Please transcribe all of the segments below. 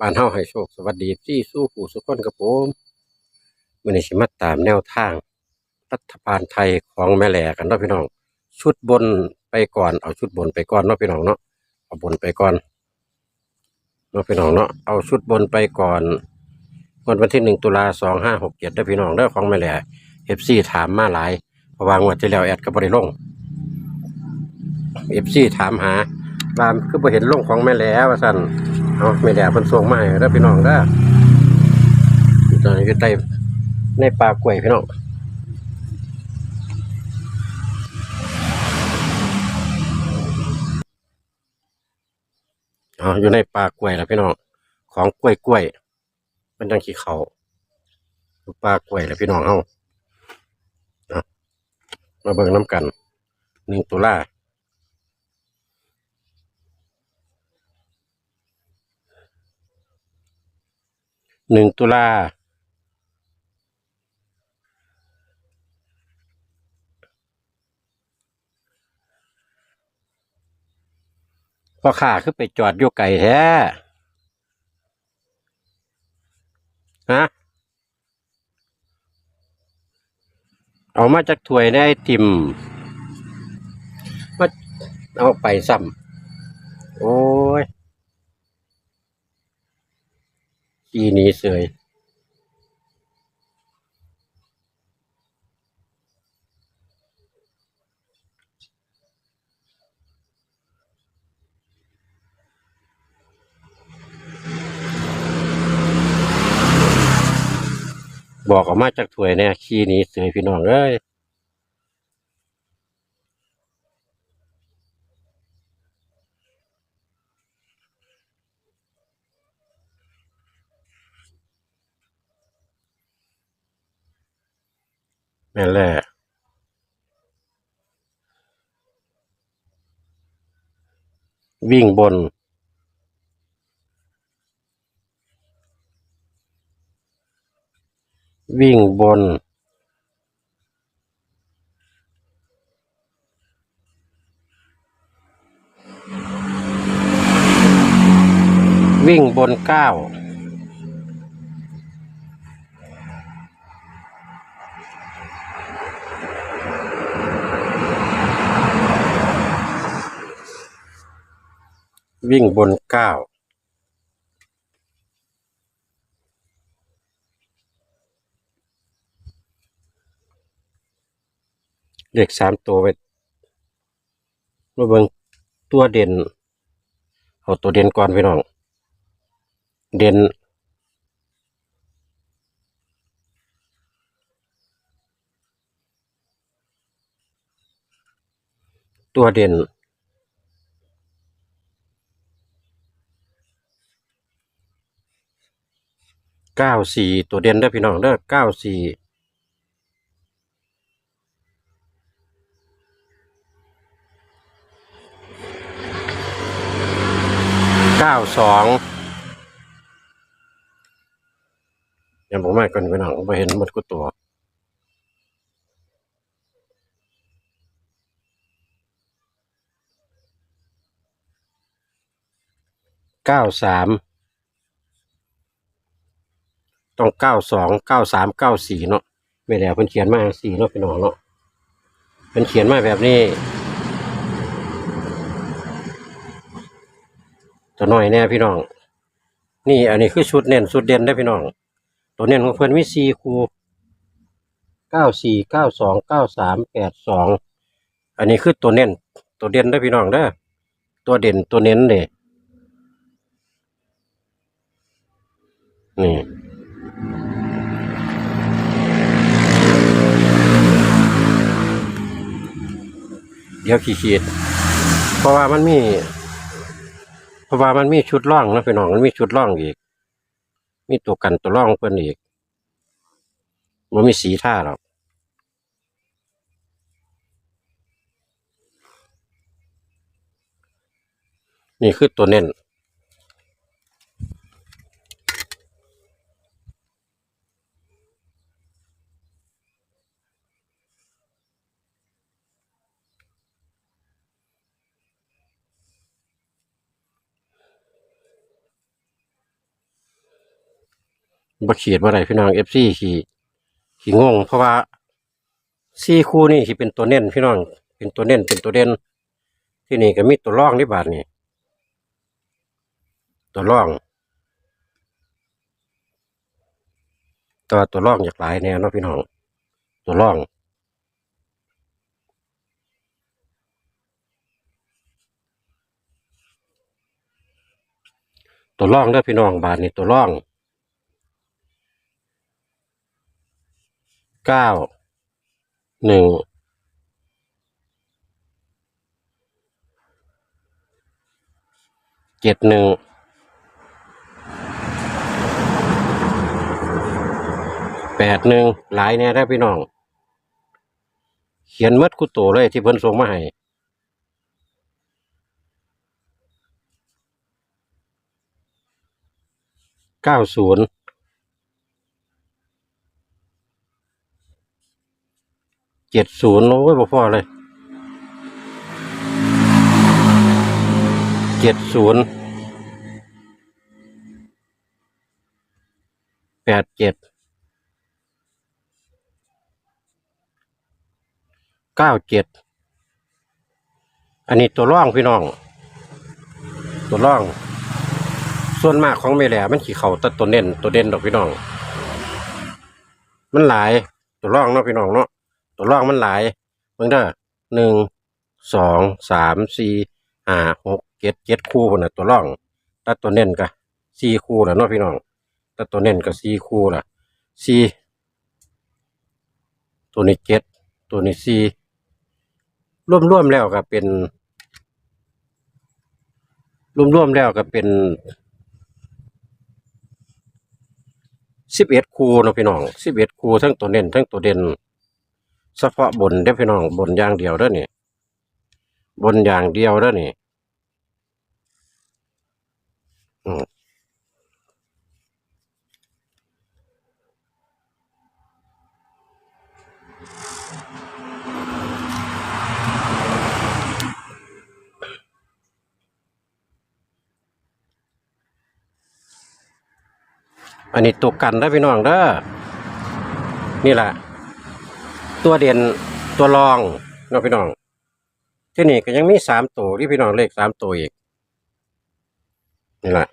บ้านเฮาให้โชคสวัสดีที่สู้ผู้สุขคนกับผมมือนี้สิมาตามแนวทาง รัฐบาลไทยของแม่แหล่กันเนาะพี่น้อง ชุดบนไปก่อนเอาชุดบนไปก่อนเนาะพี่น้องเนาะเอาบนไปก่อนเนาะพี่น้องเนาะเอาชุดบนไปก่อนวันวันที่หนึ่งตุลาสองห้าหกเจ็ดได้พี่น้องเด้อของแม่แหล่เอฟซีถามมาหลายเพราะวางวดที่แล้วแอดก็บบริลงเอฟซีถามหาบามคือบ่เห็นลงของแม่แหล่ว่าสั่น เอาแม่แหล่เพิ่นส่งมาให้เด้อพี่น้องเด้ตอนนี้ก็ได้ในปลากล้วยพี่น้องอ๋ออยู่ในป่ากล้วยแล้วพี่น้องของกล้วยกล้วยเป็นจังขี้เขาป่ากล้วยแล้วพี่น้องเฮามาเบิ่งน้ำกันหนึ่งตุลา หนึ่งตุลาพ่อข้าคือไปจอดอยู่ไก่แท้ฮะเอามาจากถ้วยในไอติมมาเอาไปซ้ำโอ้ย ทีนี้เสยบอกออกมาจากถ้วยเนี่ยขี้นี้เสยพี่น้องเอ้ย แม่นแหละวิ่งบน วิ่งบน วิ่งบนเก้า วิ่งบนเก้าเลขสามตัวไปมาเบิ่งตัวเด่น เอาตัวเด่นก่อนพี่น้อง เด่น ตัวเด่น เก้าสี่ตัวเด่นเด้อพี่น้องเด้อเก้าสี่เก้าสองยังผมมาก่อนพี่น้องไปเห็นหมดกุตัวเก้าสาม ต้องเก้าสองเก้าสามเก้าสี่เนาะไม่แล้วเพิ่นเขียนมาสี่เนาะพี่น้องเนาะเพิ่นเขียนมาแบบนี้ตัวน้อยแน่พี่น้อง นี่อันนี้คือชุดเน้นชุดเด่นได้พี่น้อง ตัวเน้นของเพิ่นมีสี่คูเก้าสี่เก้าสองเก้าสามแปดสองอันนี้คือตัวเน้นตัวเด่นได้พี่น้องเด้อตัวเด่นตัวเน้นเด้นี่ ดี๋ยวขีขีดเพราะว่ามันมี เพราะว่ามันมีชุดร่องนะพี่น้องมันมีชุดร่องอีก มีตัวกันตัวร่องเพิ่นอีกมันมีสีท่าหรอกนี่คือตัวเน้น บ่ขีดบ่ได้พี่น้อง FC ขี่ขี่งง เพราะว่าสี่คู่นี่สิเป็นตัวเน้นพี่น้อง เป็นตัวเน้นเป็นตัวเด่นที่นี่ก็มีตัวร่องนี่บาทนี่ตัวร่องตัวตัวร่องอยากหลายแนวเนาะพี่น้อง ตัวร่องตัวร่องเด้อพี่น้องบาทนี่ตัวร่อง เก้าหนึ่งเจ็ดหนึ่งแปดหนึ่งหลายแน่ได้พี่น้อง เขียนมัดคุโตเลยที่เพิ่นส่งมาให้เก้าศูนย์ เจ็ดศูนย์โอ้ยบ่พอเลยเจ็ดศูนย์แปดเจ็ดเก้าเจ็ดอันนี้ตัวร่องพี่น้อง ตัวร่อง ส่วนมากของเมแหล่มันขี่เข่าแตัดตัวเน้นตัวเด่นดอกพี่น้อง มันหลายตัวร่องเนาะพี่น้องเนาะ ตัวร่องมันหลายเบิ่งเด้อหนึ่งสองสามสี่ห้าหกเจ็ดเจ็ดคู่นน่ะตัวร่องตัดตัวเน้นก็สี่คู่ล้วเนาะพี่น้องตัดตัวเน้นก็สี่คู่ละสี่ตัวนี้เจ็ดตัวนี้สี่รวมๆแล้วก็เป็น รวมๆแล้วก็เป็นสิบเอ็ดคูเนาะพี่น้องสิบเอ็ดคูทั้งตัวเน้นทั้งตัวเด่น เฉพาะบนเด้พี่น้องบนอย่างเดียวเด้อนี่บนอย่างเดียวเด้อนี่ยอันนี้ตัวกันได้พี่น้องเด้อนี่แหละ ตัวเด่นตัวรองเนาะพี่น้อง ที่นี่ก็ยังมีสามตัวที่พี่น้องเลขสามตัวอีกนี่แหละ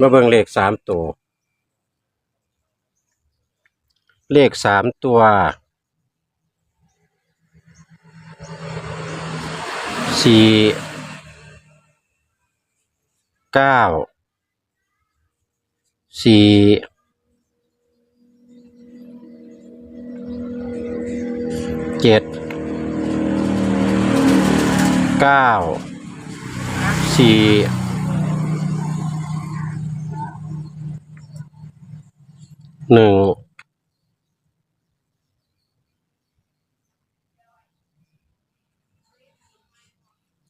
มาเบิ่งเลขสามตัว เลขสามตัวสี่เก้า สี่เจ็ดเก้าสี่หนึ่ง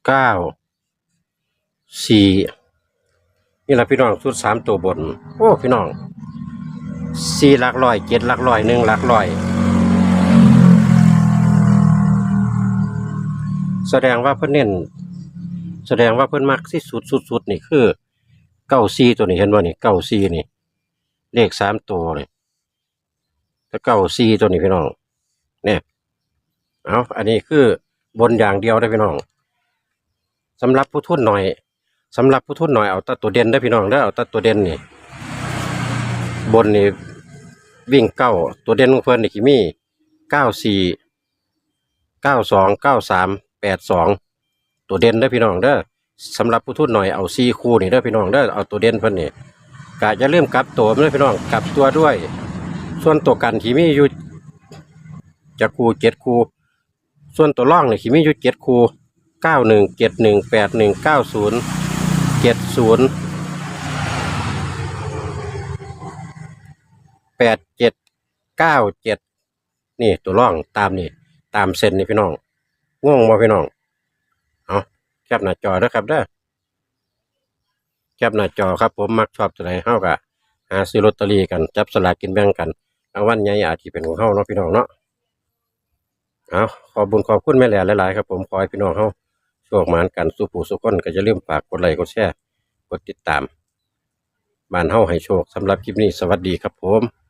เก้าสี่ นี่แหละพี่น้องชุดสามตัวบน โอ้พี่น้องสี่หลักร้อยเจ็ดหลักร้อยหนึ่งหลักร้อย แสดงว่าเพิ่นเน้นแสดงว่าเพิ่นมักที่สุดสุดสุดนี่คือเก้าซีตัวนี้เห็นบ่นี่เก้าซีนี่ เลขสามตัวนี่ถ้าเก้าซีตัวนี้พี่น้องเนี่ยเอาอันนี้คือบนอย่างเดียวได้พี่น้องสำหรับผู้ทุนหน่อย สำหรับผู้ทุนหน่อยเอาตัดตัวเด่นได้พี่น้องได้เอาตัดตัวเด่นนี่ บนนี่วิ่งเก้าตัวเด่นของเพิ่นนี่คิมีเก้าสี่เก้าสองเก้าสามแปดสองตัวเด่นได้พี่น้องเด้สำหรับผู้ทุนหน่อยเอาสี่คู่นี่เด้พี่น้องเด้เอาตัวเด่นเพิ่นนี่กะจะเริ่มกลับตัวเด้พี่น้องกลับตัวด้วย ส่วนตัวกันที่มีอยู่จะคูเจ็ดคูส่วนตัวร่องนี่ที่มีอยู่เจ็ดคูเก้าหนึ่งเจ็ดหนึ่งแปดหนึ่งเก้าศูนย์ ศูนย์แปดเจ็ดเก้าเจ็ดนี่ตัวร่องตามนี่ตามเส้นนี่พี่น้องง่วงบ่พี่น้องเอาแคปหน้าจอเด้อครับเด้อแคปหน้าจอครับผมมักชอบตัวไหนเฮากะหาซื้อลอตเตอรี่กัน จับสลากกินแบ่งกันรางวัลใหญ่อาจจะเป็นของเฮาเนาะพี่น้องเนาะเอาขอบุญขอบคุณแม่แหล่หลายๆครับผมขอให้พี่น้องเฮาโชคหมานกันสู้ผู้สุคนก็จะเริ่มฝากกดไลค์กดแชร์ กดติดตามบ้านเฮาให้โชคสำหรับคลิปนี้สวัสดีครับผม